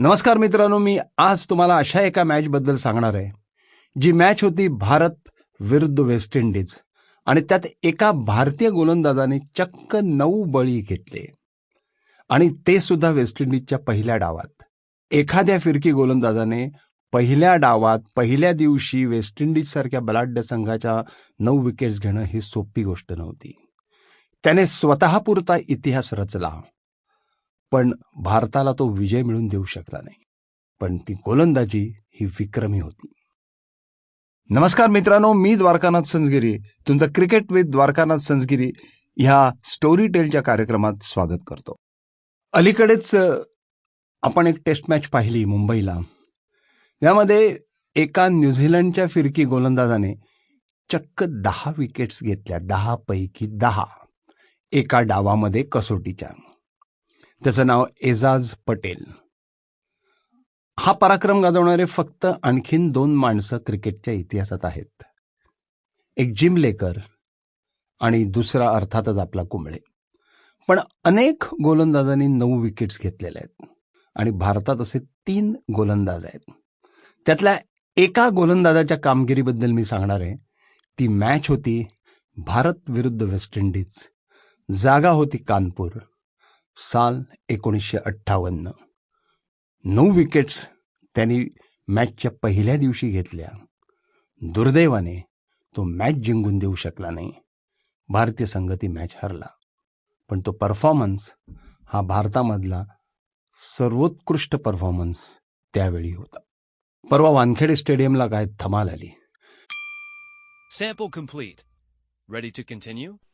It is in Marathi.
नमस्कार मित्रांनो मी आज तुम्हाला अशा एका मॅचबद्दल सांगणार आहे जी मॅच होती भारत विरुद्ध वेस्ट इंडिज आणि त्यात एका भारतीय गोलंदाजाने चक्क नऊ बळी घेतले. आणि ते सुद्धा वेस्ट इंडिजच्या पहिल्या डावात. एखाद्या फिरकी गोलंदाजाने पहिल्या डावात पहिल्या दिवशी वेस्ट इंडिज सारख्या बलाढ्य संघाच्या नऊ विकेट्स घेणं ही सोपी गोष्ट नव्हती. त्याने स्वतःपुरता इतिहास रचला. पण भारताला तो विजय मिळून देऊ शकला नाही. पण ती गोलंदाजी ही विक्रमी होती. नमस्कार मित्रांनो मी द्वारकानाथ संजगिरी तुमचं क्रिकेट विथ द्वारकानाथ संजगिरी ह्या स्टोरी टेलच्या कार्यक्रमात स्वागत करतो. अलीकडेच आपण एक टेस्ट मॅच पाहिली मुंबईला. यामध्ये एका न्यूझीलंडच्या फिरकी गोलंदाजाने चक्क दहा विकेट्स घेतल्या. दहा पैकी दहा. एका डावामध्ये कसोटीच्या. त्याचं नाव एजाज पटेल. हा पराक्रम गाजवणारे फक्त आणखीन दोन माणसं क्रिकेटच्या इतिहासात आहेत. एक जिम लेकर आणि दुसरा अर्थातच आपला कुंबळे. पण अनेक गोलंदाजांनी नऊ विकेट्स घेतलेल्या आहेत आणि भारतात असे तीन गोलंदाज आहेत. त्यातल्या एका गोलंदाजाच्या कामगिरीबद्दल मी सांगणार आहे. ती मॅच होती भारत विरुद्ध वेस्ट इंडिज. जागा होती कानपूर. साल एकोणीसशे अठ्ठावन्न. नऊ विकेट्स त्यांनी मॅचच्या पहिल्या दिवशी घेतल्या. दुर्दैवाने तो मॅच जिंकून देऊ शकला नाही. भारतीय संघ ती मॅच हरला. पण तो परफॉर्मन्स हा भारतामधला सर्वोत्कृष्ट परफॉर्मन्स त्यावेळी होता. परवा वानखेडे स्टेडियमला काय धमाल आली? Sample complete. Ready to continue?